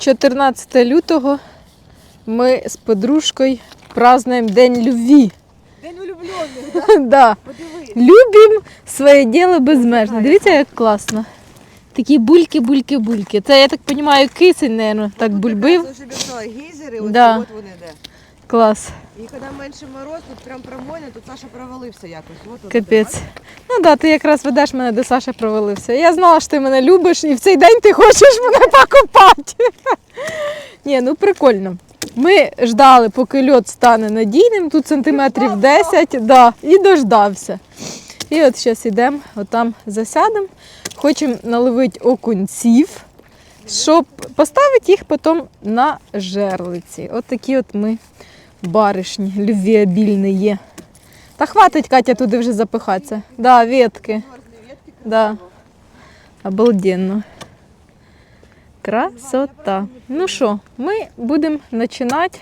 14 лютого ми з подружкою празднуємо День любві. День улюблених, да? Да. Подиви. Любимо своє діло безмежно. Дивіться, як класно. Такі бульки, бульки, бульки. Це, я так розумію, кисень, мабуть, так бульбив. бігали гейзери, ось Да. от вони де. Клас. І коли менше мороз, тут прям промойно, тут Саша провалився якось. От, от, Капець. Ну да, ти якраз ведеш мене до Саші провалився. Я знала, що ти мене любиш, і в цей день ти хочеш мене покупати. Ні, ну прикольно. Ми ждали, поки льод стане надійним, тут сантиметрів 10, да, і дождався. І от зараз йдемо, отам засядемо. Хочемо наловити окунців, щоб поставити їх потім на жерлиці. От такі от ми баришні, любвіабільні є. Та хватить, Катя, туди вже запихатися. Да, ветки. Да. Обалденно. Красота. Ну що, ми будемо починати.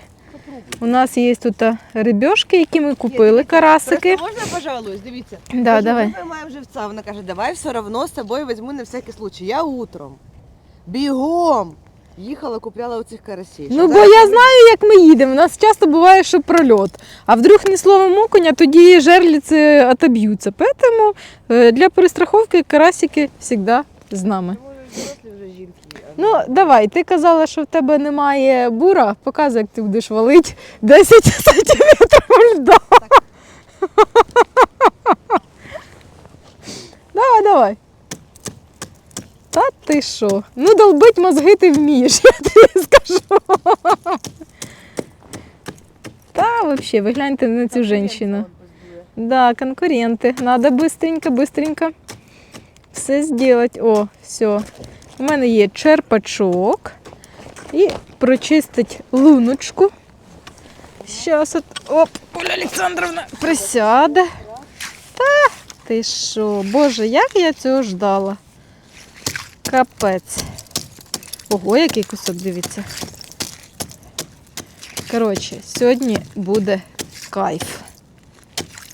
У нас є тут а, рибьошки, які ми купили, карасики. Просто можна, пожалуйста, дивіться. Да, Кажу, давай. Ми поймаємо живця. Вона каже, давай все одно з собою візьму на всякий случай. Я утром. Бігом. Їхала, купляла оцих карасей. Ну, бо я знаю, як ми їдемо. У нас часто буває, що прольот. А вдруг не словом окуня, тоді жерлиці отоб'ються. Тому е, для перестраховки карасики завжди з нами. Ну, давай, ти казала, що в тебе немає бура. Показуй, як ти будеш валити 10 сантиметрів льда. Давай, давай. Та ти що? Ну, долбить мозги ти вмієш, я тобі скажу. Та взагалі, ви гляньте на цю жінку. Конкуренція позбує. Да, конкуренты. Надо быстренько, быстренько все сделать. О, все. У мене є черпачок. І прочистить луночку. Щас от. Оп, Оля Олександровна присяде. Та ти що? Боже, як я цього ждала. Капець. Ого, який кусок, дивіться. Коротше, сьогодні буде кайф.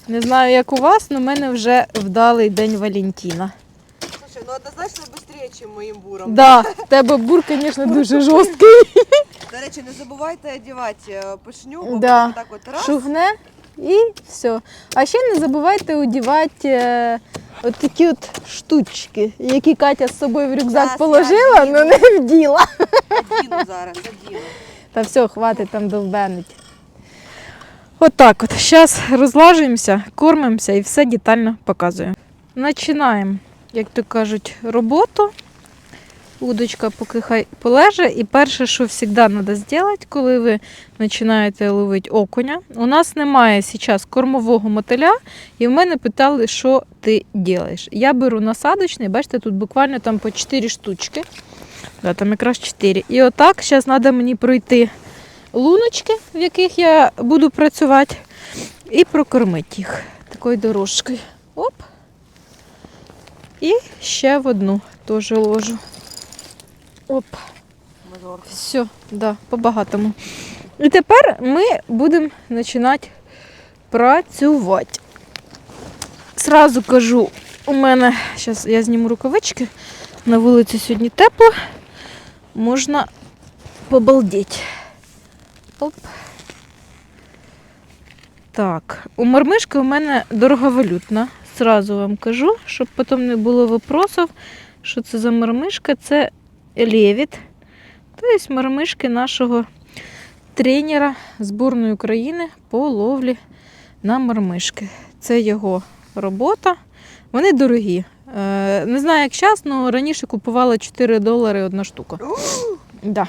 Не знаю, як у вас, але в мене вже вдалий день Валентіна. Слушай, ну однозначно швидше, ніж моїм буром. Да, в тебе бур, звісно, дуже жорсткий. До речі, не забувайте одягати е, пишню, бо Да. да. так от раз. Шугне і все. А ще не забувайте одягати е, от такі от штучки, які Катя з собою в рюкзак Зараз положила, але одіну. не вділа. Одіну зараз, одіну. Та все, хватить там довбенить. Отак от. Зараз розлажуємося, кормимося і все детально показую. Починаємо, як то кажуть, роботу. Удочка поки хай полеже. І перше, що завжди треба зробити, коли ви починаєте ловити окуня. У нас немає зараз кормового мотиля, і в мене питали, що ти робиш. Я беру насадочний, бачите, тут буквально там по 4 штучки. Да, там якраз 4. І отак зараз треба мені пройти луночки, в яких я буду працювати, і прокормити їх такою дорожкою. Оп. І ще в одну теж ложу. Оп. Все, да, по-багатому. І тепер ми будемо починати працювати. Сразу кажу, у мене, зараз я зніму рукавички, на вулиці сьогодні тепло, можна побалдіти. Оп. Так, у мармишки у мене дороговалютна. Сразу вам кажу, щоб потім не було вопросів, що це за мармишка. Це левіт. Тобто мармишки нашого тренера збірної України по ловлі на мармишки. Це його робота. Вони дорогі. Е, Не знаю, як зараз, але раніше купувала 4 долари одна штука. Да.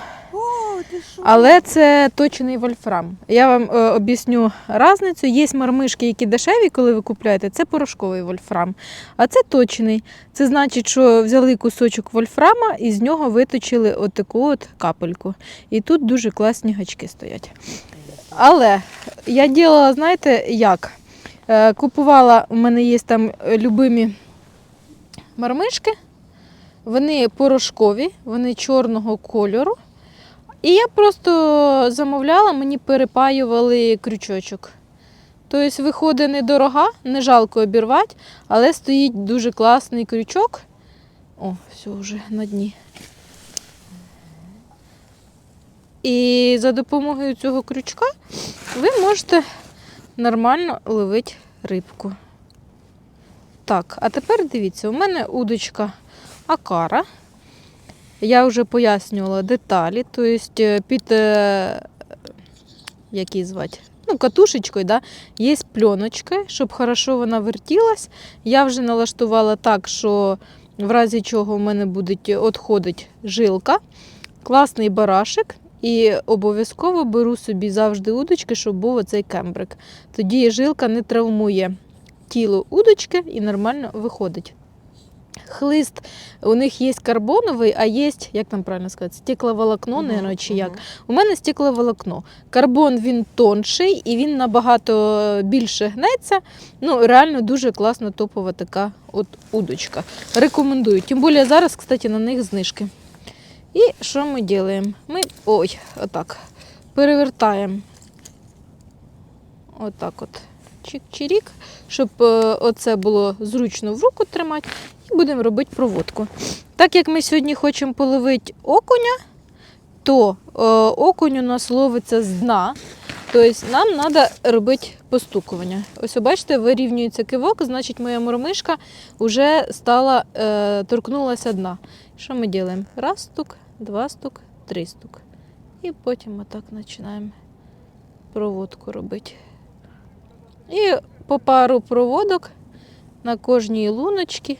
Але це точений вольфрам. Я вам е, об'ясню різницю. Є мармишки, які дешеві, коли ви купуєте, це порошковий вольфрам. А це точений. Це значить, що взяли кусочок вольфрама і з нього виточили отаку от капельку. І тут дуже класні гачки стоять. Але я ділала, знаєте, як? Е, Купувала, у мене є там любимі мармишки. Вони порошкові, вони чорного кольору. І я просто замовляла, мені перепаювали крючочок. Тобто виходить недорога, не жалко обірвати, але стоїть дуже класний крючок. О, все вже на дні. і за допомогою цього крючка ви можете нормально ловити рибку. Так, а тепер дивіться, у мене удочка Акара. Я вже пояснювала деталі, тобто під е, як її звати? Ну, катушечкою, да, є пленочки, щоб хорошо вона вертілась. Я вже налаштувала так, що в разі чого в мене буде відходити жилка, класний барашек. І обов'язково беру собі завжди удочки, щоб був оцей кембрик. Тоді жилка не травмує тіло удочки і нормально виходить. Хлист у них є карбоновий, а є, як там правильно сказати, стекловолокно, Мгм, наверное, чи як. мгм. У мене стекловолокно. Карбон він тонший і він набагато більше гнеться. Ну, реально дуже класна топова така от удочка. Рекомендую. Тим більше зараз, кстати, на них знижки. І що ми робимо? Ми ой, отак. Перевертаємо. Отак от. Чик-чирік, щоб е, оце було зручно в руку тримати. І будемо робити проводку. Так як ми сьогодні хочемо половити окуня, то е, окунь у нас ловиться з дна. Тобто нам треба робити постукування. Ось бачите, вирівнюється кивок, значить моя мормишка вже стала, е, торкнулася дна. Що ми робимо? Раз стук, два стук, три стук. І потім отак починаємо проводку робити. І по пару проводок на кожній луночці,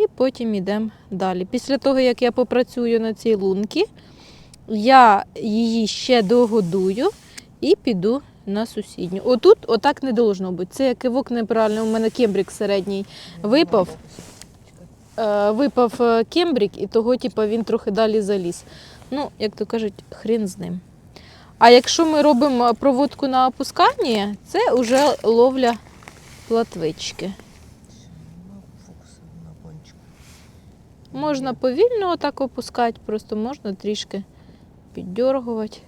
і потім йдемо далі. Після того, як я попрацюю на цій лунці, я її ще догодую і піду на сусідню. Отут отак не должно бути. Це кивок неправильно. У мене кембрик середній випав. Е, випав е, кембрик, і того, типу, він трохи далі заліз. Ну, як то кажуть, хрін з ним. А якщо ми робимо проводку на опусканні, це вже ловля платвички. Можна повільно отак опускати, просто можна трішки піддергувати.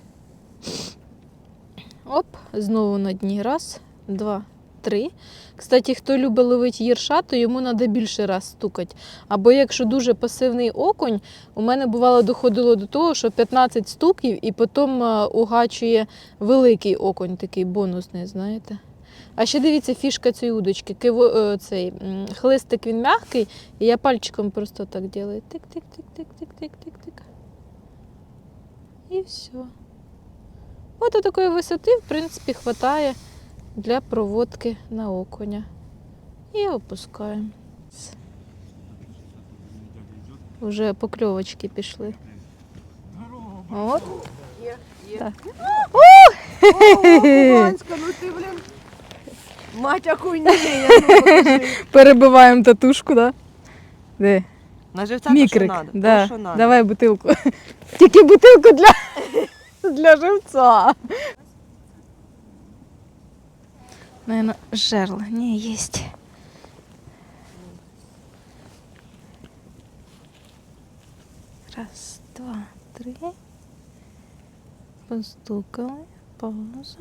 Оп, знову на дні. Раз, два, три. Кстати, хто любить ловити єрша, то йому треба більше раз стукати. Або якщо дуже пасивний окунь, у мене бувало доходило до того, що 15 стуків і потім е, угачує великий окунь, такий бонусний, знаєте. А ще дивіться, фішка цієї удочки. Киво, е, цей, хлистик він м'який, і я пальчиком просто так делаю. Тик-тик-тик-тик-тик-тик-тик-тик. І все. От такої висоти, в принципі, вистачає для проводки на окуня. І опускаємо. Вже покльовочки пішли. От. Є, є. Так. О, Кубанська, ну ти, блін. Мать окунення, ну покажи. Перебиваємо татушку, да? Де? На живця Мікрик. то, що надо. да. То, що надо. Давай бутилку. Тільки бутилку для, для живця. Наверное, жерло. Не, есть. Раз, два, три. Постукали. Пауза.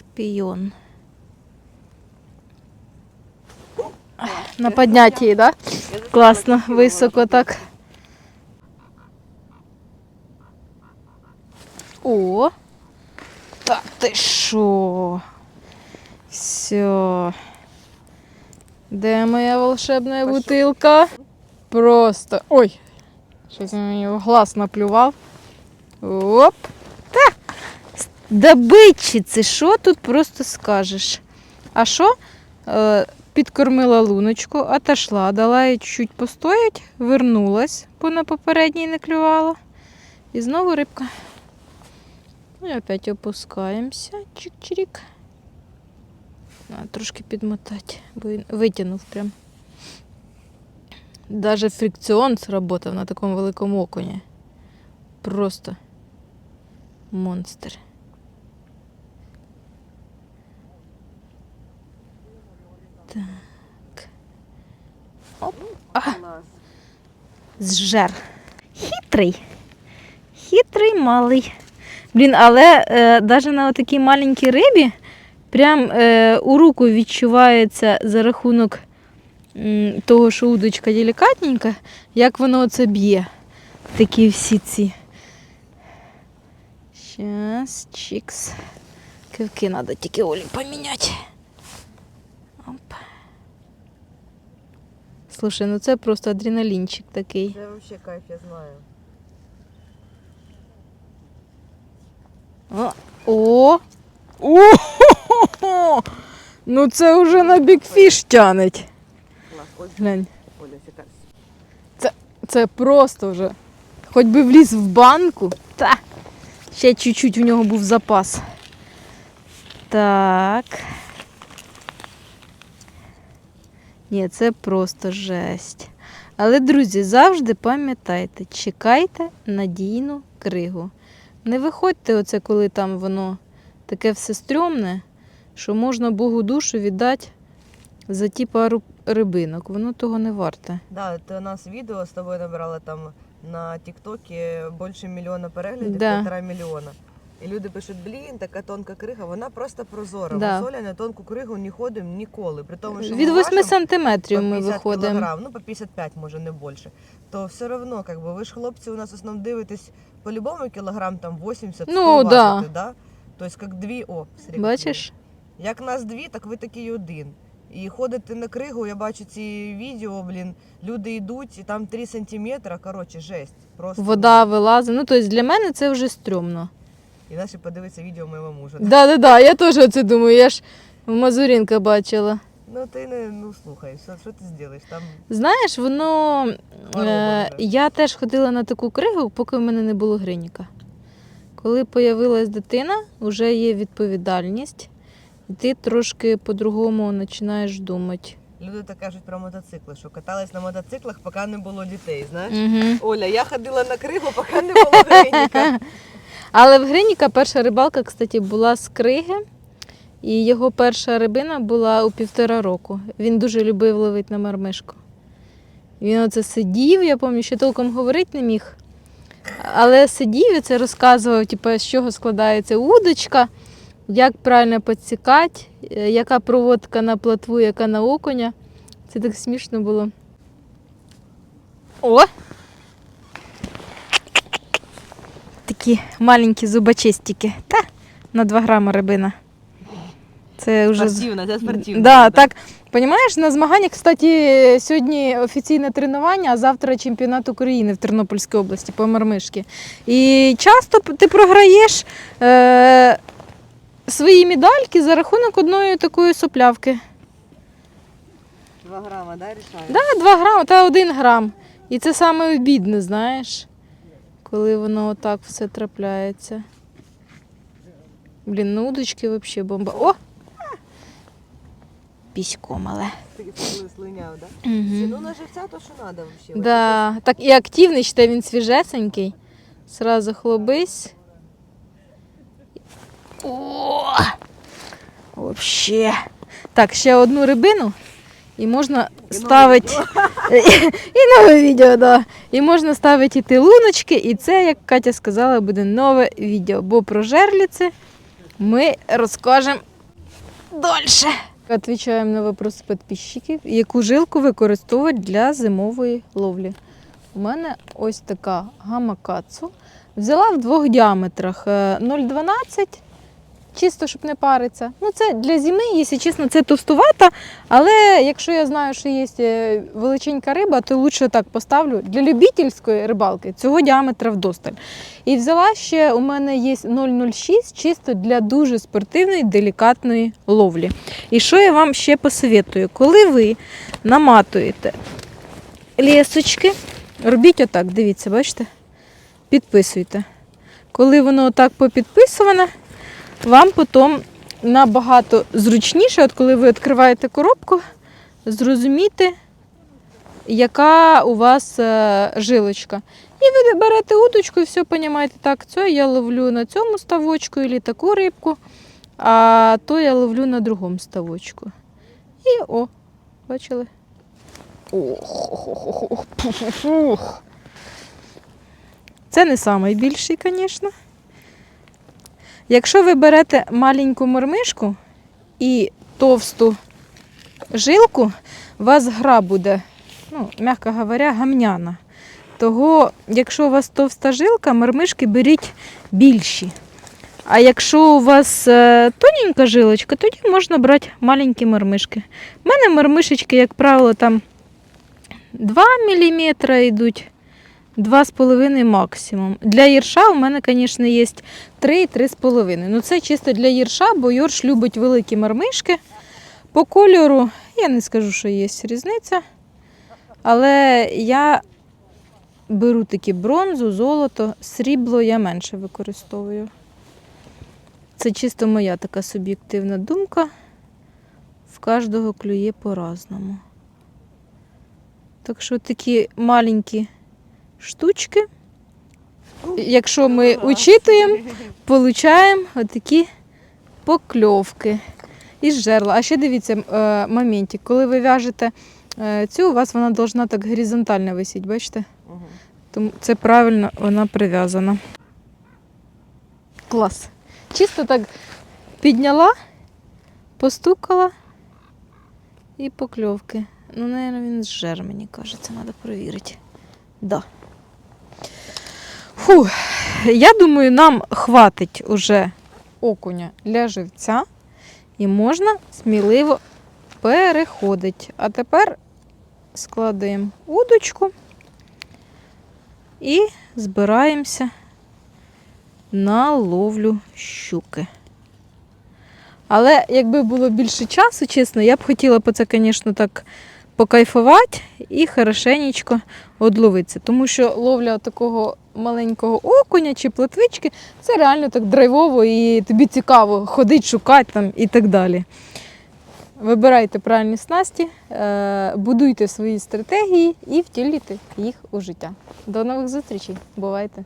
Шпион. На поднятии, да? Я Класно, високо так. О! Та ти що? Все. Де моя волшебна Пошел. бутилка? Просто. Ой! Щось він мені в глаз наплював. Оп! Та! Добичиці, що тут просто скажеш? А що? Е, підкормила луночку, отошла, дала їй чуть постоять, вернулась, бо на попередній не клювала. І знову рибка. Ну і опять опускаємося. Чик-чирік. Трошки підмотати, бо він витягнув прям. Даже фрикціон сработав на такому великому окуні. Просто монстр. Так. Оп. А, зжер. Хитрий. Хитрий малий. Блін, але е, навіть на такій маленькій рибі прям е, у руку відчувається за рахунок м, того, що удочка делікатненька, як воно це б'є. такі всі ці. Щас, чікс. Кивки треба тільки Олі поміняти. Оп. Слушай, ну це просто адреналінчик такий. Це взагалі кайф, я знаю. О! О! О! Ну це вже на бікфіш тянеть. Глянь. Чекай. Це просто вже. Хоч би вліз в банку. Та. Ще чуть-чуть у нього був запас. Так. Ні, це просто жесть. Але, друзі, завжди пам'ятайте, чекайте надійну кригу. Не виходьте, оце, коли там воно таке все стрьомне, що можна Богу душу віддати за ті пару рибинок. Воно того не варте. Да, ти у нас відео з тобою набрала там на Тіктокі більше мільйона переглядів, Да. півтора мільйона. І люди пишуть, блін, така тонка крига, вона просто прозора. Да. З на тонку кригу не ходимо ніколи. При тому, що Від ми 8 важимо сантиметрів по ми 50 виходимо. кілограм, ну по 55, може не більше. То все одно, как би, ви ж хлопці у нас в основному дивитесь по-любому кілограм там 80 Ну, 100 да. важите, да? Тобто як дві, о, смотри, Бачиш? Як нас дві, так ви такий один. І ходите на кригу, я бачу ці відео, блін, люди йдуть, і там 3 сантиметри, коротше, жесть. Просто. Вода вилазить. Ну, тобто для мене це вже стрьомно. І наші подивиться відео моєго мужа. Да, да, да, я теж це думаю. Я ж в Мазурінка бачила. Ну ти не ну слухай, що, що ти зробиш? Там Знаєш, воно. Е, я теж ходила на таку кригу, поки в мене не було гриніка. Коли появилась дитина, вже є відповідальність, і ти трошки по-другому починаєш думати. люди так кажуть про мотоцикли, що катались на мотоциклах, поки не було дітей, знаєш? Угу. Оля, я ходила на кригу, поки не було гриніка. Але в Гриніка перша рибалка, кстати, була з криги. І його перша рибина була у півтора року. Він дуже любив ловити на мармишку. Він оце сидів, я пам'ятаю, ще толком говорити не міг. Але сидів і це розказував, типу, з чого складається удочка, як правильно підсікати, е, яка проводка на платву, яка на окуня. Це так смішно було. О! Такі маленькі зубочистики. Та, на 2 грами рибина. Це вже. Спортивна, це спортивна. Да, так. Понімаєш, на змаганнях, кстати, сьогодні офіційне тренування, а завтра чемпіонат України в Тернопільській області по мармишки. І часто ти програєш е, свої медальки за рахунок одної такої соплявки. Два грама, да, рішаю? Да, 2 грами та 1 грам. І це саме обідне, знаєш, коли воно отак все трапляється. Блін, ну удочки взагалі бомба. О! Пісько мале. Такий коли слиняв, да? Угу. Ну на живця то, що треба взагалі. Да, так і активний, ще він свіжесенький. Сразу хлобись. О! Вообще. Так, ще одну рибину. І можна ставити. І нове відео, да. І можна ставити і ті луночки, і це, як Катя сказала, буде нове відео. Бо про жерліці ми розкажемо дольше. Отвічаємо на вопрос підписчиків, яку жилку використовують для зимової ловлі. У мене ось така гамакацу. Взяла в двох діаметрах е, 0,12, чисто, щоб не париться. Ну, це для зими, якщо чесно, це товстувата, але якщо я знаю, що є е, величенька риба, то лучше так поставлю. Для любительської рибалки цього діаметра вдосталь. І взяла ще, у мене є 0,06, чисто для дуже спортивної, делікатної ловлі. І що я вам ще посоветую? Коли ви наматуєте лісочки, робіть отак, дивіться, бачите? Підписуйте. Коли воно отак попідписуване, вам потім набагато зручніше, от коли ви відкриваєте коробку, зрозуміти, яка у вас е, жилочка. І ви берете удочку і все розумієте, так, це я ловлю на цьому ставочку, або таку рибку, а то я ловлю на другому ставочку. І о, бачили? Ох, пух. Це не найбільший, звісно. Якщо ви берете маленьку мормишку і товсту жилку, у вас гра буде, ну, м'яко говоря, гамняна. Того, якщо у вас товста жилка, мармишки беріть більші. А якщо у вас е, тоненька жилочка, тоді можна брати маленькі мармишки. У мене мармишечки, як правило, там 2 мм йдуть, 2,5 максимум. Для єрша у мене, звісно, є 3-3,5. Ну це чисто для єрша, бо йорш любить великі мармишки. По кольору я не скажу, що є різниця. Але я беру такі бронзу, золото, срібло я менше використовую. Це чисто моя така суб'єктивна думка. В кожного клює по-разному. Так що такі маленькі штучки, якщо ми учитуємо, получаємо отакі покльовки із жерла. А ще дивіться е, моментик, коли ви в'яжете е, цю, у вас вона должна так горизонтально висіти, бачите? Тому це правильно вона прив'язана. Клас. Чисто так підняла, постукала і покльовки. Ну, наверное, він зжер, мені кажеться, треба перевірити. Да. Фу, я думаю, нам хватить уже окуня для живця і можна сміливо переходити. А тепер складаємо удочку і збираємося на ловлю щуки. Але якби було більше часу, чесно, я б хотіла б це, звісно, так покайфувати і хорошенечко одловитися. Тому що ловля такого маленького окуня чи плотвички це реально так драйвово і тобі цікаво ходити, шукати там і так далі. Вибирайте правильні снасті, е, будуйте свої стратегії і втілюйте їх у життя. До нових зустрічей. Бувайте!